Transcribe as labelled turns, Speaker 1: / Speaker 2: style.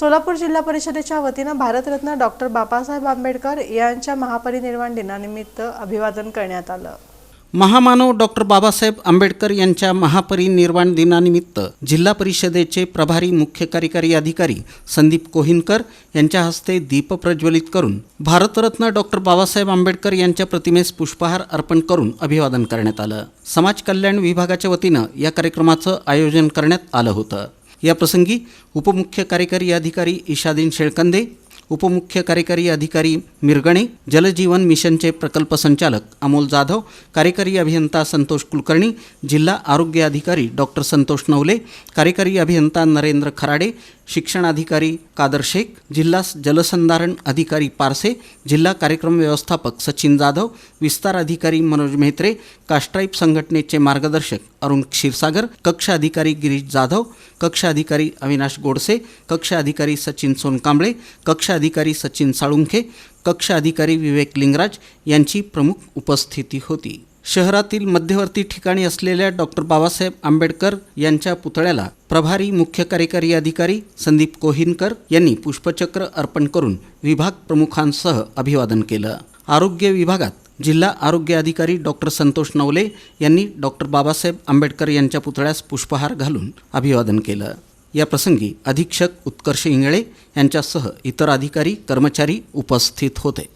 Speaker 1: सोलापूर जिल्हा परिषदेच्या वतीनं भारतरत्न डॉक्टर बाबासाहेब आंबेडकर यांच्या महापरिनिर्वाण दिनानिमित्त अभिवादन करण्यात आलं.
Speaker 2: महामानव डॉक्टर बाबासाहेब आंबेडकर यांच्या महापरिनिर्वाण दिनानिमित्त जिल्हा परिषदेचे प्रभारी मुख्य कार्यकारी अधिकारी संदीप कोहिनकर यांच्या हस्ते दीप प्रज्वलित करून भारतरत्न डॉक्टर बाबासाहेब आंबेडकर यांच्या प्रतिमेस पुष्पहार अर्पण करून अभिवादन करण्यात आलं. समाज कल्याण विभागाच्या वतीनं या कार्यक्रमाचं आयोजन करण्यात आलं होतं. याप्रसंगी उपमुख्य कार्यकारी अधिकारी इशादीन शेळकंदे उपमुख्य कार्यकारी अधिकारी मिरगणे जलजीवन मिशनचे प्रकल्प संचालक अमोल जाधव कार्यकारी अभियंता संतोष कुलकर्णी जिल्हा आरोग्य अधिकारी डॉक्टर संतोष नवले कार्यकारी अभियंता नरेंद्र खराडे शिक्षणाधिकारी कादर शेख जिल्हा जलसंधारण अधिकारी पारसे जिल्हा कार्यक्रम व्यवस्थापक सचिन जाधव विस्तार अधिकारी मनोज मेहत्रे कास्ट्राईप संघटनेचे मार्गदर्शक अरुण क्षीरसागर कक्ष अधिकारी गिरीश जाधव कक्ष अधिकारी अविनाश गोडसे कक्ष अधिकारी सचिन सोनकांबळे कक्ष अधिकारी सचिन साळुंखे कक्ष अधिकारी विवेक लिंगराज यांची प्रमुख उपस्थिती होती. शहरातील मध्यवर्ती ठिकाणी असलेल्या डॉक्टर बाबासाहेब आंबेडकर यांच्या पुतळ्याला प्रभारी मुख्य कार्यकारी अधिकारी संदीप कोहिनकर यांनी पुष्पचक्र अर्पण करून विभाग प्रमुखांसह अभिवादन केलं. आरोग्य विभागात जिल्हा आरोग्य अधिकारी डॉक्टर संतोष नवले यांनी डॉक्टर बाबासाहेब आंबेडकर यांच्या पुतळ्यास पुष्पहार घालून अभिवादन केलं. या प्रसंगी अधीक्षक उत्कर्ष इंगळे यांच्यासह इतर अधिकारी कर्मचारी उपस्थित होते.